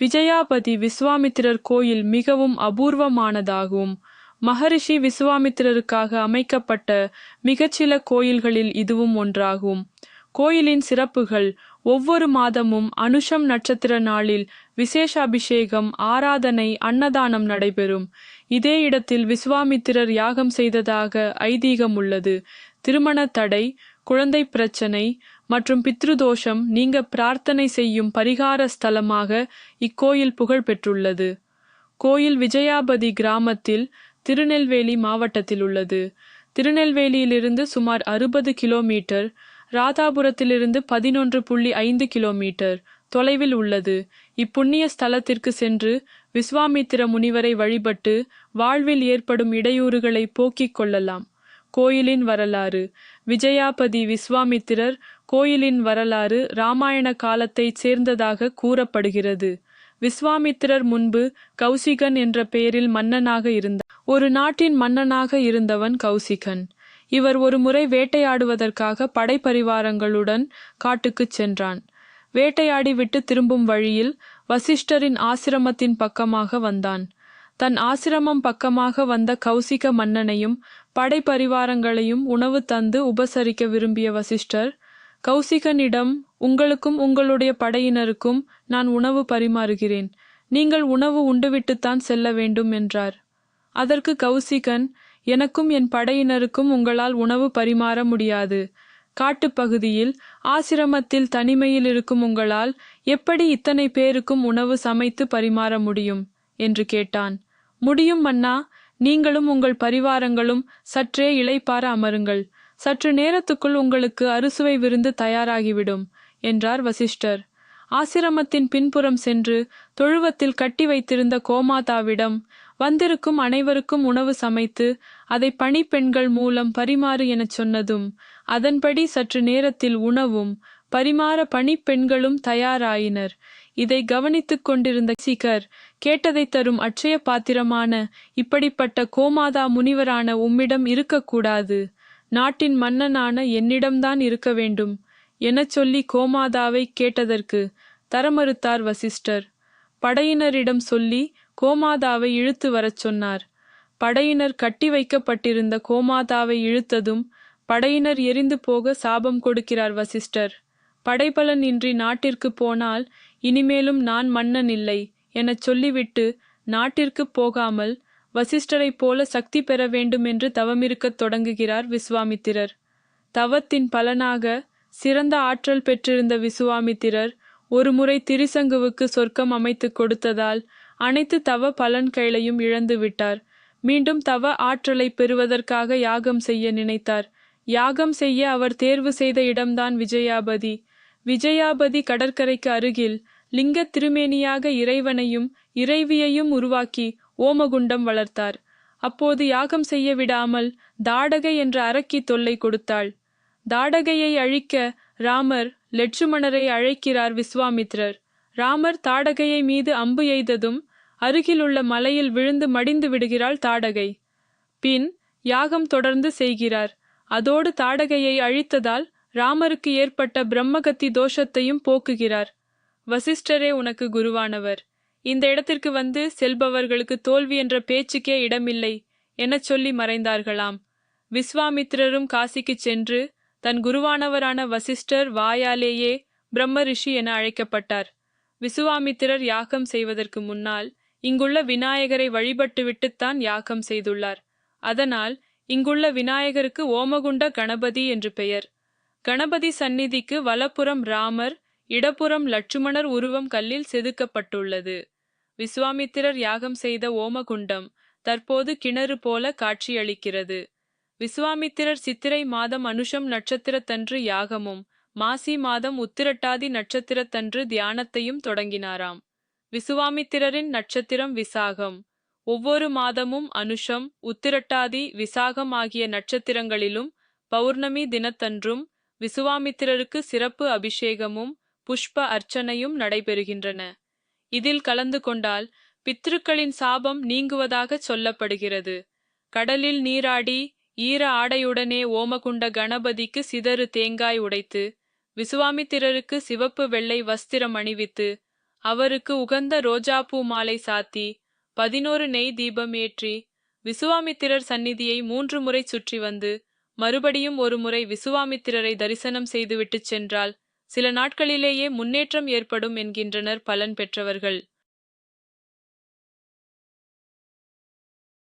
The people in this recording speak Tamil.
விஜயாபதி விஸ்வாமித்திரர் கோயில் மிகவும் அபூர்வமானதாகும். மகரிஷி விஸ்வாமித்திரருக்காக அமைக்கப்பட்ட மிகச்சில கோயில்களில் இதுவும் ஒன்றாகும். கோயிலின் சிறப்புகள் ஒவ்வொரு மாதமும் அனுஷம் நட்சத்திர நாளில் விசேஷ அபிஷேகம் ஆராதனை அன்னதானம் நடைபெறும். இதே இடத்தில் விஸ்வாமித்திரர் யாகம் செய்ததாக ஐதீகம் உள்ளது திருமண தடை குழந்தை பிரச்சனை மற்றும் பித்ருதோஷம் நீங்க பிரார்த்தனை செய்யும் பரிகார ஸ்தலமாக இக்கோயில் புகழ் பெற்றுள்ளது. கோயில் விஜயாபதி கிராமத்தில் திருநெல்வேலி மாவட்டத்தில் உள்ளது. திருநெல்வேலியிலிருந்து சுமார் அறுபது கிலோமீட்டர் ராதாபுரத்திலிருந்து பதினொன்று புள்ளி ஐந்து கிலோமீட்டர் தொலைவில் உள்ளது. இப்புண்ணிய ஸ்தலத்திற்கு சென்று விஸ்வாமித்திர முனிவரை வழிபட்டு வாழ்வில் ஏற்படும் இடையூறுகளை போக்கிக் கொள்ளலாம். கோயிலின் வரலாறு. விஜயாபதி விஸ்வாமித்திரர் கோயிலின் வரலாறு இராமாயண காலத்தைச் சேர்ந்ததாக கூறப்படுகிறது. விஸ்வாமித்திரர் முன்பு கௌசிகன் என்ற பெயரில் மன்னனாக இருந்தார். ஒரு நாட்டின் மன்னனாக இருந்தவன் கௌசிகன். இவர் ஒரு முறை வேட்டையாடுவதற்காக படைப்பரிவாரங்களுடன் காட்டுக்குச் சென்றான். வேட்டையாடி விட்டு திரும்பும் வழியில் வசிஷ்டரின் ஆசிரமத்தின் பக்கமாக வந்தான். தன் ஆசிரமம் பக்கமாக வந்த கௌசிக மன்னனையும் படைப்பரிவாரங்களையும் உணவு தந்து உபசரிக்க விரும்பிய வசிஷ்டர் கௌசிகனிடம் உங்களுக்கும் உங்களுடைய படையினருக்கும் நான் உணவு பரிமாறுகிறேன். நீங்கள் உணவு உண்டுவிட்டுத்தான் செல்ல வேண்டும் என்றார். அதற்கு கௌசிகன் எனக்கும் என் படையினருக்கும் உங்களால் உணவு பரிமாற முடியாது. காட்டுப்பகுதியில் ஆசிரமத்தில் தனிமையில் இருக்கும் உங்களால் எப்படி இத்தனை பேருக்கும் உணவு சமைத்து பரிமாற முடியும்? என்று கேட்டான். முடியும் மன்னா. நீங்களும் உங்கள் பரிவாரங்களும் சற்றே இளைப்பார அமருங்கள். சற்று நேரத்துக்குள் உங்களுக்கு அறுசுவை விருந்து தயாராகிவிடும் என்றார் வசிஷ்டர். ஆசிரமத்தின் பின்புறம் சென்று தொழுவத்தில் கட்டி வைத்திருந்த கோமாதாவிடம் வந்திருக்கும் அனைவருக்கும் உணவு சமைத்து அதை பணிப்பெண்கள் மூலம் பரிமாறு எனச் சொன்னதும் அதன்படி சற்று நேரத்தில் உணவும் பரிமாற பணிப்பெண்களும் தயாராயினர். இதை கவனித்துக் கொண்டிருந்த சிகர் கேட்டதை தரும் அட்சய பாத்திரமான இப்படிப்பட்ட கோமாதா முனிவரான உம்மிடம் இருக்கக்கூடாது. நாட்டின் மன்னனான என்னிடம்தான் இருக்க வேண்டும் எனச் சொல்லி கோமாதாவை கேட்டதற்கு தரமறுத்தார் வசிஷ்டர். படையினரிடம் சொல்லி கோமாதாவை இழுத்து வரச் சொன்னார். படையினர் கட்டி வைக்கப்பட்டிருந்த கோமாதாவை இழுத்ததும் படையினர் எரிந்து போக சாபம் கொடுக்கிறார் வசிஷ்டர். படைபலன் இன்றி நாட்டிற்கு போனால் இனிமேலும் நான் மன்னன் இல்லை எனச் சொல்லிவிட்டு நாட்டிற்கு போகாமல் வசிஷ்டரைப் போல சக்தி பெற வேண்டும் என்று தவமிருக்கத் தொடங்குகிறார் விஸ்வாமித்திரர். தவத்தின் பலனாக சிறந்த ஆற்றல் பெற்றிருந்த விசுவாமித்திரர் ஒருமுறை திரிசங்குவுக்கு சொர்க்கம் அமைத்து கொடுத்ததால் அனைத்து தவ பலன்களையும் இழந்து விட்டார். மீண்டும் தவ ஆற்றலை பெறுவதற்காக யாகம் செய்ய நினைத்தார். யாகம் செய்ய அவர் தேர்வு செய்த இடம்தான் விஜயாபதி. விஜயாபதி கடற்கரைக்கு அருகில் லிங்க திருமேனியாக இறைவனையும் இறைவியையும் உருவாக்கி ஓமகுண்டம் வளர்த்தார். அப்போது யாகம் செய்ய விடாமல் தாடகை என்ற அரக்கி தொல்லை கொடுத்தாள். தாடகையை அழிக்க ராமர் லட்சுமணரை அழைக்கிறார் விஸ்வாமித்ரர். ராமர் தாடகையை மீது அம்பு எய்ததும் அருகிலுள்ள மலையில் விழுந்து மடிந்து விடுகிறாள் தாடகை. பின் யாகம் தொடர்ந்து செய்கிறார். அதோடு தாடகையை அழித்ததால் ராமருக்கு ஏற்பட்ட பிரம்மகத்தி தோஷத்தையும் போக்குகிறார். வசிஷ்டரே உனக்கு குருவானவர். இந்த இடத்திற்கு வந்து செல்பவர்களுக்கு தோல்வி என்ற பேச்சுக்கே இடமில்லை எனச் சொல்லி மறைந்தார்களாம். விஸ்வாமித்திரரும் காசிக்குச் சென்று தன் குருவானவரான வசிஷ்டர் வாயாலேயே பிரம்ம ரிஷி என அழைக்கப்பட்டார். விசுவாமித்திரர் யாகம் செய்வதற்கு முன்னால் இங்குள்ள விநாயகரை வழிபட்டுவிட்டுத்தான் யாகம் செய்துள்ளார். அதனால் இங்குள்ள விநாயகருக்கு ஓமகுண்ட கணபதி என்று பெயர். கணபதி சந்நிதிக்கு வலப்புறம் ராமர் இடப்புறம் லட்சுமணர் உருவம் கல்லில் செதுக்கப்பட்டுள்ளது. விஸ்வாமித்திரர் யாகம் செய்த ஓமகுண்டம் தற்போது கிணறு போல காட்சியளிக்கிறது. விஸ்வாமித்திரர் சித்திரை மாதம் அனுஷம் நட்சத்திரத்தன்று யாகமும் மாசி மாதம் உத்திரட்டாதி நட்சத்திரத்தன்று தியானத்தையும் தொடங்கினாராம். விசுவாமித்திரரின் நட்சத்திரம் விசாகம். ஒவ்வொரு மாதமும் அனுஷம் உத்திரட்டாதி விசாகம் ஆகிய நட்சத்திரங்களிலும் பௌர்ணமி தினத்தன்றும் விசுவாமித்திரருக்கு சிறப்பு அபிஷேகமும் புஷ்ப அர்ச்சனையும் நடைபெறுகின்றன. இதில் கலந்து கொண்டால் பித்ருக்களின் சாபம் நீங்குவதாகச் சொல்லப்படுகிறது. கடலில் நீராடி ஈர ஆடையுடனே ஓமகுண்ட கணபதிக்கு சிதறு தேங்காய் உடைத்து விசுவாமித்திரருக்கு சிவப்பு வெள்ளை வஸ்திரம் அணிவித்து அவருக்கு உகந்த ரோஜாப்பூ மாலை சாத்தி பதினோரு நெய் தீபம் ஏற்றி விசுவாமித்திரர் சந்நிதியை மூன்று முறை சுற்றி வந்து மறுபடியும் ஒரு முறை விசுவாமித்திரரை தரிசனம் செய்துவிட்டுச் சென்றால் சில நாட்களிலேயே முன்னேற்றம் ஏற்படும் என்கின்றனர் பலன் பெற்றவர்கள்.